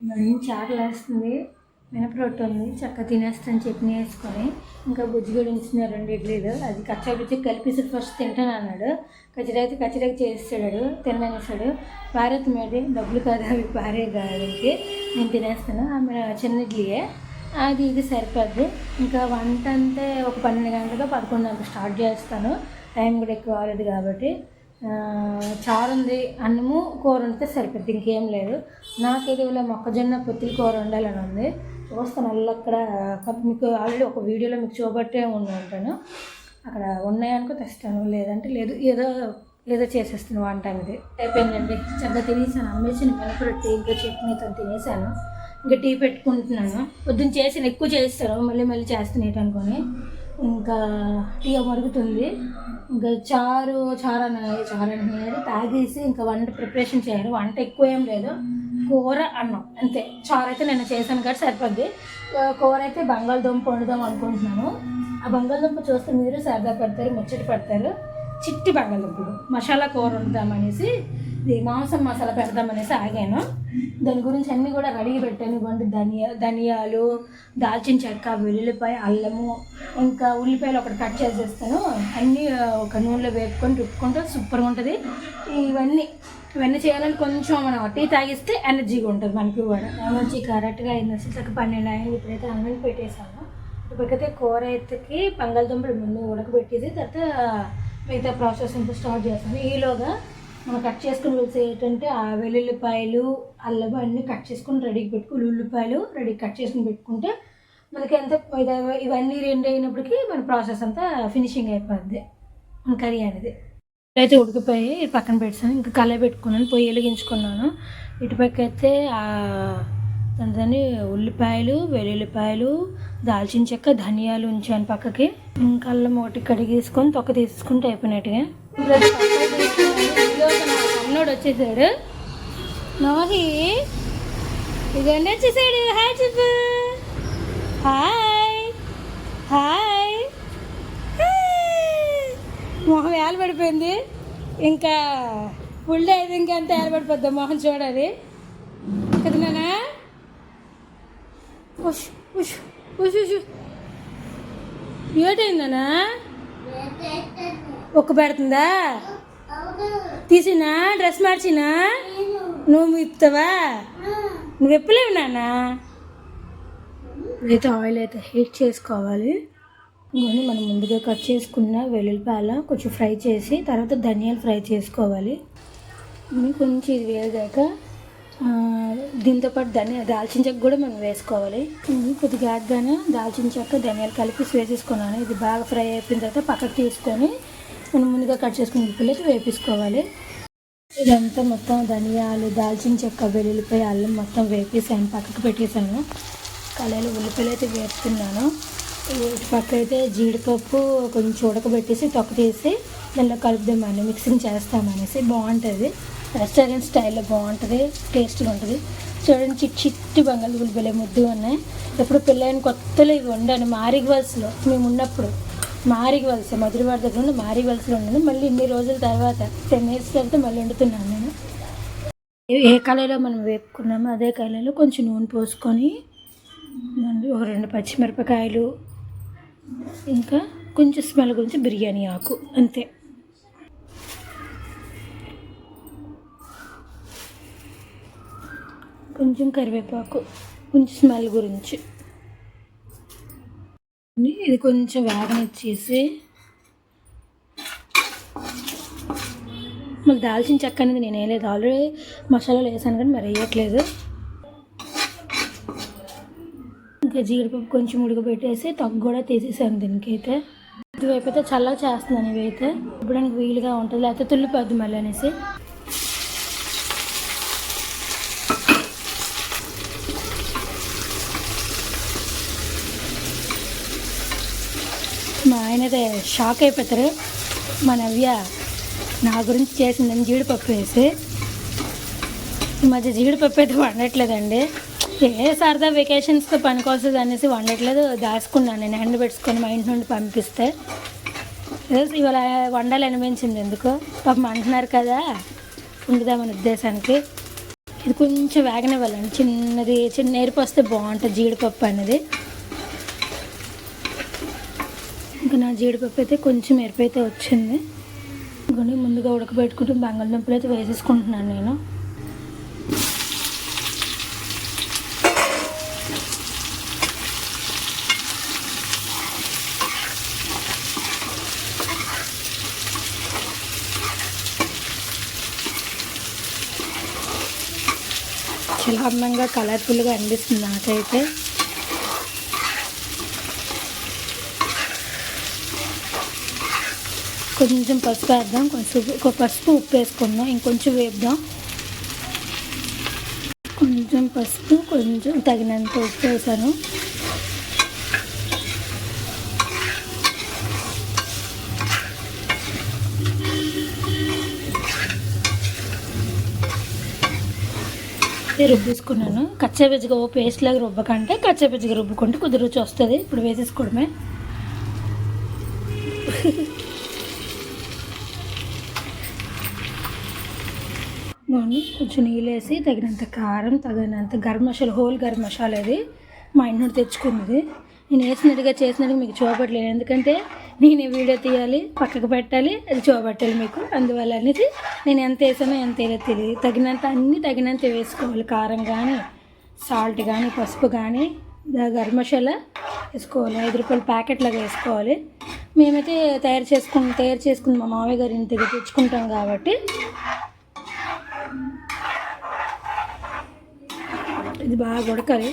నడుము చాటలు వేస్తుంది మినపరొట్టు ఉంది చక్క తినేస్తాను చట్నీ వేసుకొని. ఇంకా బుజ్జిగడు ఉంచిన రెండు ఇడ్లీలు. అది కచ్చా బుజ్జి కలిపేసి ఫస్ట్ తింటాను అన్నాడు. కచ్చడి అయితే కచ్చడికి చేస్తాడు తిననేసాడు భారత్ మేడి డబ్బులు కాదు అవి పారే గారికి. నేను తినేస్తాను. ఆమె చిన్న ఇడ్లీయే. అది ఇది సరిపోద్ది. ఇంకా వంట అంటే ఒక పన్నెండు గంటలకు పదకొండు గంటలకు స్టార్ట్ చేస్తాను. టైం కూడా ఎక్కువ అవ్వలేదు కాబట్టి. చారు ఉంది అన్నము కూర ఉంటే సరిపోద్ది ఇంకేం లేదు. నాకైతే ఇలా మొక్కజొన్న పొత్తులు కూర వండాలని ఉంది. చూస్తాను అల్ల అక్కడ మీకు ఆల్రెడీ ఒక వీడియోలో మీకు చూపట్టే ఉండి ఉంటాను. అక్కడ ఉన్నాయనుకో తెస్తాను లేదంటే లేదు ఏదో ఏదో చేసేస్తాను వంట అనేది అయిపోయిందండి. చక్కగా తినేసాను. అమ్మేసిన మినపరొట్టి ఇంకా చట్నీతో తినేసాను. ఇంకా టీ పెట్టుకుంటున్నాను. పొద్దున్న చేసిన ఎక్కువ చేస్తాను. మళ్ళీ మళ్ళీ చేస్తున్నాయి అనుకొని ఇంకా ఇక మరుగుతుంది. ఇంకా చారు చారు అనేది చారు అనేది తాగేసి ఇంకా వంట ప్రిపరేషన్ చేయాలి. వంట ఎక్కువ ఏం లేదు. కూర అన్నం అంతే. చారు అయితే నేను చేశాను కాబట్టి సరిపోద్ది. కూర అయితే బంగాళదుంప వండుదాం అనుకుంటున్నాను. ఆ బంగాళదుంప చూస్తే మీరు సరదా పడతారు ముచ్చట పడతారు. చిట్టి బంగాళదుంపలు మసాలా కూర వండుదామనేసి ఇది మాంసం మసాలా పెడదామనేసి ఆగాను. దాని గురించి అన్నీ కూడా రెడీ పెట్టాను. ఇవ్వండి ధనియా ధనియాలు దాల్చిన చెక్క వెల్లుల్లిపాయ అల్లము ఇంకా ఉల్లిపాయలు ఒకటి కట్ చేసేస్తాను. అన్నీ ఒక నూనెలో వేపుకొని రుక్కుంటే సూపర్గా ఉంటుంది. ఇవన్నీ ఇవన్నీ చేయాలని కొంచెం మనం టీ తాగిస్తే ఎనర్జీగా ఉంటుంది మనకి కూడా. మంచి కరెక్ట్గా అయింది. అసలు పన్నెండు అయింది. ఇప్పుడైతే అన్నం పెట్టేసాను ఇప్పటికైతే కూర ఎత్తుకి బంగాళదుంపలు ముందు ఉడకబెట్టేసి తర్వాత మిగతా ప్రాసెస్ స్టార్ట్ చేస్తాను. ఈలోగా మనం కట్ చేసుకుని వెళ్తే ఏంటంటే ఆ వెల్లుల్లిపాయలు అల్లం అన్నీ కట్ చేసుకుని రెడీకి పెట్టుకుని ఉల్లిపాయలు రెడీ కట్ చేసుకుని పెట్టుకుంటే మనకి ఎంత ఇవన్నీ రెండు అయినప్పటికీ మన ప్రాసెస్ అంతా ఫినిషింగ్ అయిపోద్ది. మన కర్రీ అనేది. అయితే ఉడికిపోయి పక్కన పెట్టాను ఇంకా కళ్ళ పెట్టుకున్నాను. పొయ్యి వెలిగించుకున్నాను. ఇటుపక్క అయితే ఆ దాని ఉల్లిపాయలు వెల్లుల్లిపాయలు దాల్చిన చెక్క ధనియాలు ఉంచాను పక్కకి. ఇంకా అల్లం ఒకటి కడిగేసుకొని తొక్క తీసుకుంటే అయిపోయినట్టుగా. అన్నోడు వచ్చేసాడు. నోహి ఇదండి వచ్చేసాడు? హాయ్ చెప్పు హాయ్ హాయ్ మొహం ఏలబడిపోయింది. ఇంకా ఫుల్ అయితే ఇంకెంత ఏలబడిపోద్ది మొహం చూడాలి. కదా నానా ఉష్ ఉష్ ఉష్ ఉష్. ఏటైందనా ఒక్క పెడుతుందా? తీసినా డ్రెస్ మార్చినా? నువ్వు ఇస్తావా నువ్వు ఎప్పలేవు నాన్న? అయితే ఆయిల్ అయితే హీట్ చేసుకోవాలి. ఇంకొని మనం ముందుగా కట్ చేసుకున్న వెల్లుల్లిపాయల కొంచెం ఫ్రై చేసి తర్వాత ధనియాలు ఫ్రై చేసుకోవాలి. కొంచెం ఇది వేగాక ఆ, దీంతో పాటు ధనియా దాల్చిన చెక్క కూడా మనం వేసుకోవాలి. కొద్దిగా దాల్చిన చెక్క ధనియాలు కలిపి వేసేసుకున్నాను. ఇది బాగా ఫ్రై అయిపోయిన తర్వాత పక్కకు తీసుకొని మనం ముందుగా కట్ చేసుకున్న ఉప్పులు అయితే ఇదంతా మొత్తం ధనియాలు దాల్చిన చెక్క వెల్లుల్లిపాయ అల్లం మొత్తం వేపేసాను పక్కకు పెట్టేశాను. కళాయిలు ఉల్లిపాయలు అయితే వేపుతున్నాను. ఇటు పక్క అయితే జీడిపప్పు కొంచెం ఉడకబెట్టేసి తొక్క తీసి దానిలో కలుపుదామని మిక్సింగ్ చేస్తామనేసి బాగుంటుంది. రెస్టారెంట్ స్టైల్లో బాగుంటుంది టేస్ట్గా ఉంటుంది. చూడండి చిట్టి చిట్టి బంగాళదుంపలు ముద్దు ఉన్నాయి. ఎప్పుడు పెళ్ళైన కొత్తలో ఇవి వండాను మారిగ్వాల్స్లో మేము ఉన్నప్పుడు. మారిగ్వల్స్ మధురవాడ దగ్గర ఉన్న మారిగ్వల్స్లో ఉన్నాను మళ్ళీ ఇన్ని రోజుల తర్వాత టెన్ ఇయర్స్ తర్వాత మళ్ళీ వండుతున్నాను నేను. ఏ- కళలో కళాయిలో మనం వేపుకున్నామో అదే కళలో కొంచెం నూనె పోసుకొని ఒక రెండు పచ్చిమిరపకాయలు ఇంకా కొంచెం స్మెల్ గురించి బిర్యానీ ఆకు అంతే. కొంచెం కరివేపాకు కొంచెం స్మెల్ గురించి. ఇది కొంచెం వేగనిచ్చేసి మళ్ళీ దాల్చిన చెక్క అనేది నేను వేయలేదు. ఆల్రెడీ మసాలాలు వేసాను కానీ మరి వేయట్లేదు. ఇంకా జీడిపప్పు కొంచెం ఉడకబెట్టేసి తగ్గు కూడా తీసేసాను దీనికైతే ఇటువైపు అయితే చల్లగా చేస్తున్నాను ఇవైతే. ఇవ్వడానికి వీలుగా ఉంటుంది. లేకపోతే తుల్లిపోద్ది మళ్ళీ అనేసి. ఆయనదే షాక్ అయిపోతారు. మా నవ్య నా గురించి చేసిందని జీడిపప్పు వేసి ఈ మధ్య జీడిపప్పు అయితే వండట్లేదండి. ఏ సరదా వెకేషన్స్తో పనికొస్తుంది అనేసి వండట్లేదు. దాచుకున్నాను నేను హ్యాండ్ పెట్టుకొని మా ఇంటి నుండి పంపిస్తే. ఇవాళ వండాలి అనిపించింది ఎందుకు? పాపం అంటున్నారు కదా ఉండుదామని ఉద్దేశానికి. ఇది కొంచెం వేగనివ్వాలండి. చిన్నది చిన్న నేర్పు వస్తే బాగుంటుంది జీడిపప్పు అనేది. ఇంకా నా జీడిపప్పు అయితే కొంచెం ఎరుపు అయితే వచ్చింది. ఇంకొని ముందుగా ఉడకబెట్టుకుంటూ బంగాళదుంపలు అయితే వేసేసుకుంటున్నాను నేను. చాలా అందంగా కలర్ఫుల్గా అనిపిస్తుంది నాకైతే. కొంచెం పసుపు వేద్దాం. కొంచెం ఒక పసుపు ఉప్పు వేసుకుందాం. ఇంకొంచెం వేపుదాం. కొంచెం పసుపు కొంచెం తగినంత ఉప్పు వేసాను. రుబ్బేసుకున్నాను. కచ్చాపిచ్చిగా ఓ పేస్ట్ లాగా రుబ్బకంటే కచ్చాపిచ్చిగా రుబ్బుకుంటే కొద్ది రుచి వస్తుంది. ఇప్పుడు వేసేసుకోవడమే. బాగుంది. కొంచెం నీళ్ళు వేసి తగినంత కారం తగినంత గరం మసాలా హోల్ గరం మసాలా ఇది మా ఇంటి నుండి తెచ్చుకున్నది. నేను వేసినట్టుగా చేసినట్టుగా మీకు చూపట్లేదు. ఎందుకంటే నేను వీడియో తీయాలి పక్కకు పెట్టాలి అది చూపెట్టాలి మీకు. అందువల్ల అనేది నేను ఎంత వేసానో ఎంత వేయలేదు తెలియదు. తగినంత అన్నీ తగినంత వేసుకోవాలి. కారం కానీ సాల్ట్ కానీ పసుపు కానీ గరం మసాలా వేసుకోవాలి. ఐదు రూపాయల ప్యాకెట్ లాగా వేసుకోవాలి. మేమైతే తయారు చేసుకుని తయారు చేసుకుని మా మామయ్య గారి ఇంటికి తెచ్చుకుంటాం కాబట్టి ఇది బాగా ఉడకాలి.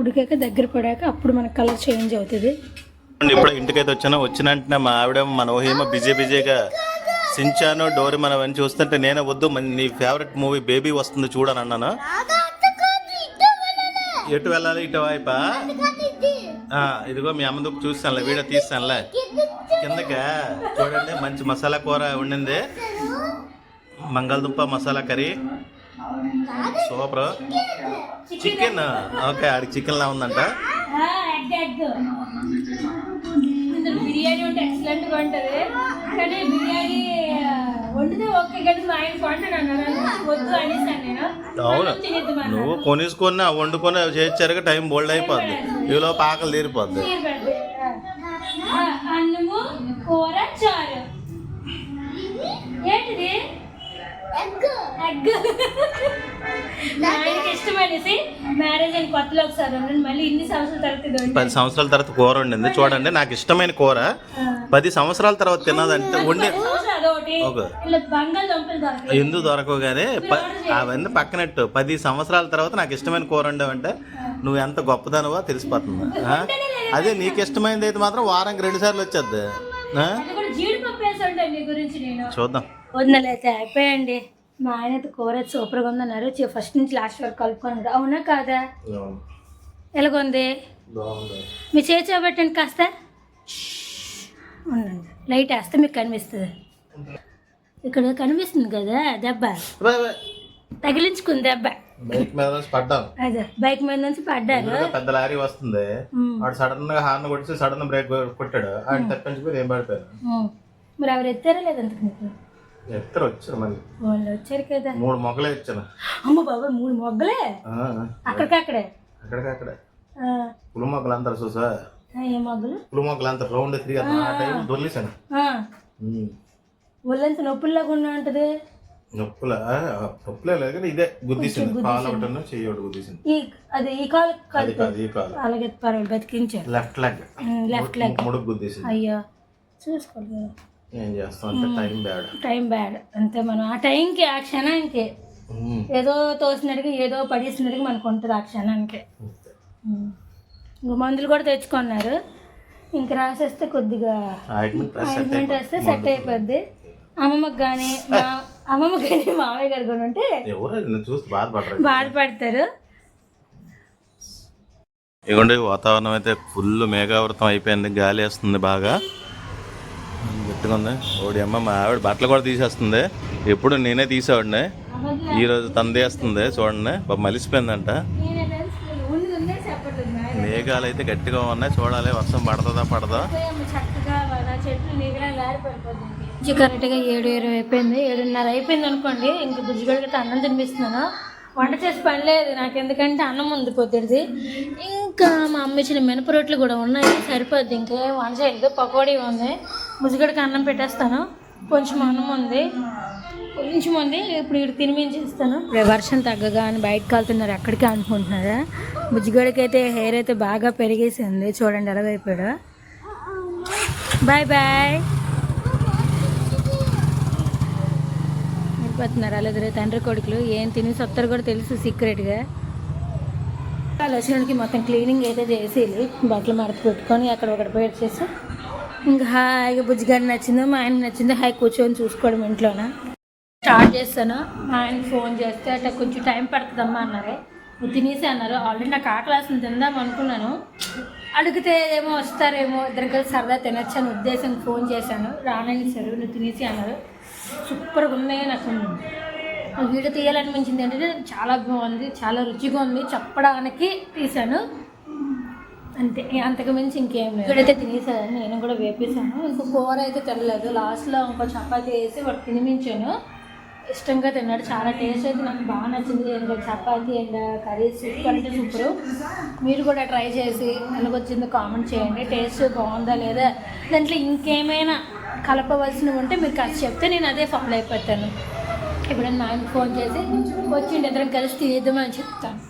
ఉడికాక దగ్గర పడాక అప్పుడు మన కలర్ చేంజ్ అవుతుంది. ఇప్పుడు ఇంటికైతే వచ్చాను వచ్చిన వెంటనే మా ఆవిడ మన ఏమో బిజీ బిజీగా సించాను డోరి మనం అని చూస్తుంటే నేనే వద్దు నీ ఫేవరెట్ మూవీ బేబీ వస్తుంది చూడని అన్నాను. ఎటు వెళ్ళాలి? ఇటు వైపా? ఇదిగో మీ అమ్మ దుక్కు చూస్తానులే వీడియో తీస్తానులే. కిందకి? చూడండి మంచి మసాలా కూర వండింది బంగాళదుంప masala curry. Super. Chicken okay ఆడికి చికెన్ లా ఉందంట. బిర్యానీ ఉంటే ఎక్సలెంట్గా ఉంటది. కానీ బిర్యానీ వండితే ఓకే కానీ మా ఆయన కొంటాను అన్నారు వద్దు అనేసాను నేను. అవును. తినేద్దాం అన్నారు. నువ్వు కొనేసుకొని వండుకొని చేర్చారుగా టైం బోల్డ్ అయిపోద్ది. ఈలో ఆకలి తీరిపోద్ది. ఆయనకి ఇష్టమనేసి మ్యారేజ్ అయిన కొత్తలో ఒకసారి వండండి మళ్ళీ ఇన్ని సంవత్సరాల తర్వాత ఇది వండాను. పది సంవత్సరాల తర్వాత కూర వండింది చూడండి నాకు ఇష్టమైన కూర. పది సంవత్సరాల తర్వాత తిన్నదంటే వండి అదొకటి. ఇలా దొరకలేదు ఎందుకు దొరకవు కానీ ప- అవన్నీ పక్కనట్టు. పది సంవత్సరాల తర్వాత నాకు ఇష్టమైన కూర వండావంటే నువ్వు ఎంత గొప్పదానవో తెలిసిపోతుంది. ఆ? అదే నీకు ఇష్టమైనది అయితే మాత్రం వారానికి రెండు సార్లు వచ్చేద్ది ఆ? అది కూడా జీడిపప్పు వేసి ఉంటాను నీ గురించి నేను. చూద్దాం. వదినలైతే అయిపోయండి. మా ఆయన అయితే కూర సూపర్గా ఉందన్నారు. ఫస్ట్ నుంచి లాస్ట్ వరకు కలుపుకున్నాడు అవునా కాదా? ఎలాగుంది? మీ చేతి చూపెట్టండి కాస్త. ఉండండి లైట్ వేస్తే మీకు కనిపిస్తుంది. ఇక్కడ కనిపిస్తుంది కదా దెబ్బ. తగిలించుకుంది దెబ్బ. బైక్ మీద నుంచి పడ్డాను. అదే బైక్ మీద నుంచి పడ్డారు. ఎదురుగా పెద్ద లారీ వస్తుంది. వాడు సడన్గా హార్న్ కొట్టి సడన్ బ్రేక్ కొట్టాడు. ఆయన తప్పించుకుని ఏం పడిపోయాను. మరి ఎవరు ఎత్తారా లేదంతకు ఎత్తరు వచ్చారు మళ్ళీ వాళ్ళు వచ్చారు కదా. మూడు మొక్కలే ఇచ్చాను. అమ్మ బాబా మూడు మొగ్గలే? అక్కడికక్కడే అక్కడికక్కడే పులి మొక్కలు అంటారు చూసా? ఏ మొగ్గలు? పులి మొక్కలు అంతా రౌండ్ త్రీ ఆ టైం దొల్లేసాను ఒళ్ళంత నొప్పుల్లాగా ఉన్నా ఉంటుంది? నొప్పుల? నొప్పులే లేదు కానీ ఇదే గుద్దేసింది. కాలు ఒకటి చెయ్యి ఒకటి గుద్దేసింది. ఈ అది ఈ కాలు అది కాదు ఈ కాలు. అలాగే పర్వాలేదు బతికించారు. Left leg. Left leg. ముడుకు గుద్దేసింది. అయ్యో. చూసుకోలేదు ఏం చేస్తాం అంటే టైం బ్యాడ్ టైం బ్యాడ్ అంతే మనం. ఆ టైంకి ఆ క్షణానికి ఏదో తోసినట్టుగా ఏదో పడేసినట్టుగా మనకు ఉంటుంది ఆ క్షణానికి. మందులు కూడా తెచ్చుకున్నారు. ఇంక రాసేస్తే కొద్దిగా ఆయింట్మెంట్ వేస్తే సెట్ అయిపోద్ది. అమ్మమ్మకి కానీ మా అమ్మమ్మకి కానీ మామయ్య గారు కూడా ఉంటే బాధపడతారు. ఇదిగోండి వాతావరణం అయితే ఫుల్ మేఘావృతం అయిపోయింది గాలి వేస్తుంది బాగా. గట్టిగా ఉంది ఓడి అమ్మ మా ఆవిడ బట్టలు కూడా తీసేస్తుంది. ఎప్పుడు నేనే తీసేవాడిని. ఈరోజు తందేస్తుంది చూడండి. బాబు మలిసిపోయిందంట. మేఘాలు అయితే గట్టిగా ఉన్నాయి. చూడాలి వర్షం పడతదా పడదా? కరెక్ట్గా ఏడు ఇరవై అయిపోయింది. ఏడున్నర అయిపోయింది అనుకోండి. ఇంక బుజ్జిగడికి అన్నం తినిపిస్తున్నాను. వంట చేసి పని లేదు. నాకు ఎందుకంటే అన్నం ఉంది పొద్దుడిది ఇంకా మా అమ్మ ఇచ్చిన మినప రొట్లు కూడా ఉన్నాయి. సరిపోద్ది. ఇంకేం వంట చేయలేదు. పకోడీ ఉంది. బుజ్జిగడికి అన్నం పెట్టేస్తాను. కొంచెం అన్నం ఉంది. కొంచెం ఉంది. ఇప్పుడు ఇక్కడ తినిపించేస్తాను వర్షం తగ్గగా అని బయటకు వెళ్తున్నారు. ఎక్కడికి అనుకుంటున్నారా? బుజ్జిగడికి అయితే హెయిర్ అయితే బాగా పెరిగేసింది. చూడండి ఎలా అయిపోయాడు. బాయ్ బాయ్ వెళ్ళిపోతున్నారు అలాగే తండ్రి కొడుకులు. ఏం తినేసి వస్తారు కూడా తెలుసు సీక్రెట్గా వాళ్ళు మొత్తం క్లీనింగ్ అయితే చేసేది బట్టలు మడత పెట్టుకొని అక్కడ ఒకటి పెట్టేసి ఇంకా హాయిగా బుజ్జిగాడి నచ్చిందో? మా ఆయన నచ్చిందో? హాయి కూర్చొని చూసుకోవడం ఇంట్లోన? స్టార్ట్ చేస్తాను. మా ఆయన ఫోన్ చేస్తే అట్లా కొంచెం టైం పడుతుందమ్మా అన్నారు. నువ్వు తినేసి అన్నారు. ఆల్రెడీ నాకు ఆకలి తిందాం అనుకున్నాను. అడిగితే ఏమో వస్తారేమో ఇద్దరు కలిసి సరదా తినొచ్చు అని ఉద్దేశం ఫోన్ చేశాను. రాననిచ్చారు నువ్వు తినేసి అన్నారు. సూపర్గా ఉన్నాయి నాకు. నాకు వీడియో తీయాలనిపించింది. ఏంటంటే చాలా బాగుంది చాలా రుచిగా ఉంది. చెప్పడానికి తీశాను. అంతే. అంతకు మించి ఇంకేం లేదు. ఇక్కడైతే తినేసాను. నేను కూడా వేపేసాను. ఇంకో కూర అయితే తినలేదు. లాస్ట్లో ఇంకో చపాతి వేసి వాడు తినిపించాను. ఇష్టంగా తిన్నాడు. చాలా టేస్ట్ అయితే నాకు బాగా నచ్చింది. ఇంకా చపాతీ అండ్ కర్రీ సూపర్ అంటే సూపర్. మీరు కూడా ట్రై చేసి ఎలాగొచ్చిందో కామెంట్ చేయండి. టేస్ట్ బాగుందా లేదా? దాంట్లో ఇంకేమైనా కలపవలసినవి ఉంటే మీరు కాస్త చెప్తే నేను అదే ఫాలో అయిపోతాను. ఇప్పుడు నాయన ఫోన్ చేసి వచ్చిండి ఇద్దరం కలిసి తీద్దామని చెప్తాను.